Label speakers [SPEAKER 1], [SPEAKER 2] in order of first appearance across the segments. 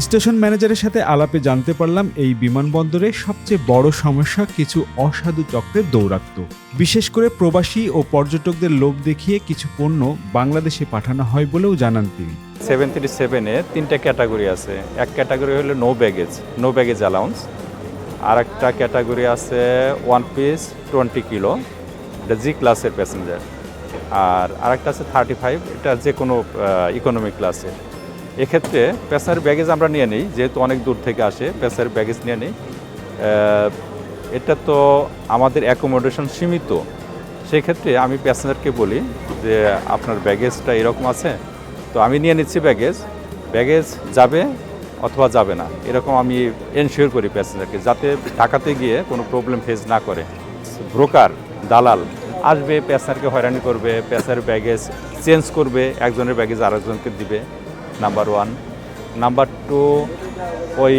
[SPEAKER 1] Station ম্যানেজারের সাথে আলাপে জানতে পারলাম এই বিমানবন্দরে সবচেয়ে বড় সমস্যা কিছু অসাধু চক্রের দৌরাত্ম বিশেষ করে প্রবাসী ও পর্যটকদের লোভ দেখিয়ে কিছু পণ্য বাংলাদেশে পাঠানো হয় বলেও জানান তিনি।
[SPEAKER 2] সেভেন থ্রি সেভেনে তিনটা ক্যাটাগরি আছে। এক ক্যাটাগরি হলো no baggage no baggage allowance আর একটা ক্যাটাগরি আছে ওয়ান পিস টোয়েন্টি কিলো এটা জি ক্লাসের প্যাসেঞ্জার আর আরেকটা আছে থার্টি ফাইভ এটা যে কোনো ইকোনমি ক্লাসের এক্ষেত্রে প্যাসেঞ্জার ব্যাগেজ আমরা নিয়ে নিই, যেহেতু অনেক দূর থেকে আসে, প্যাসেঞ্জার ব্যাগেজ নিয়ে নিই। এটা তো আমাদের অ্যাকোমোডেশন সীমিত। সেক্ষেত্রে আমি প্যাসেঞ্জারকে বলি যে, আপনার ব্যাগেজটা এরকম আছে, তো আমি নিয়ে নিচ্ছি ব্যাগেজ। ব্যাগেজ যাবে অথবা যাবে না, এরকম আমি এনশিওর করি প্যাসেঞ্জারকে, যাতে ঢাকাতে গিয়ে কোনো প্রবলেম ফেস না করে। ব্রোকার, দালাল আসবে, প্যাসেঞ্জারকে হয়রানি করবে, প্যাসেঞ্জার ব্যাগেজ চেঞ্জ করবে, একজনের ব্যাগেজ আরেকজনকে দিবে। Number one. নাম্বার টু, ওই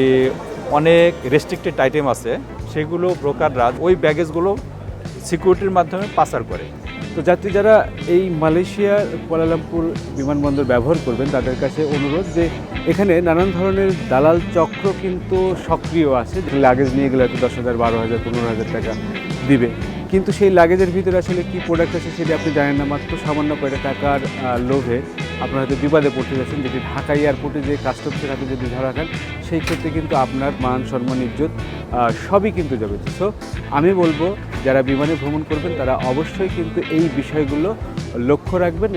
[SPEAKER 2] অনেক রেস্ট্রিক্টেড আইটেম আছে, সেগুলো ব্রোকাররা ওই ব্যাগেজগুলো সিকিউরিটির মাধ্যমে পাচার করে।
[SPEAKER 3] তো যাত্রী যারা এই মালয়েশিয়ার কুয়ালালামপুর বিমানবন্দর ব্যবহার করবেন, তাদের কাছে অনুরোধ যে এখানে নানান ধরনের দালাল চক্র কিন্তু সক্রিয় আছে। লাগেজ নিয়ে গেলে হয়তো দশ হাজার, বারো হাজার, পনেরো হাজার টাকা দিবে। কিন্তু সেই লাগেজের ভিতরে আসলে কি প্রোডাক্ট আছে সেটা আপনি জানেন না, মাত্র সামান্য কয়টা টাকার লোভে। আপনার হয়তো বিবাদে পড়তে যাচ্ছেন, যেটি ঢাকা এয়ারপোর্টে যে কাস্টমসের হাতে যদি ধরা খান, সেই ক্ষেত্রে কিন্তু আপনার মান সম্মান, ইজ্জত সবই কিন্তু যাবে। সো আমি বলব, যারা বিমানে ভ্রমণ করবেন, তারা অবশ্যই কিন্তু এই বিষয়গুলো লক্ষ্য রাখবেন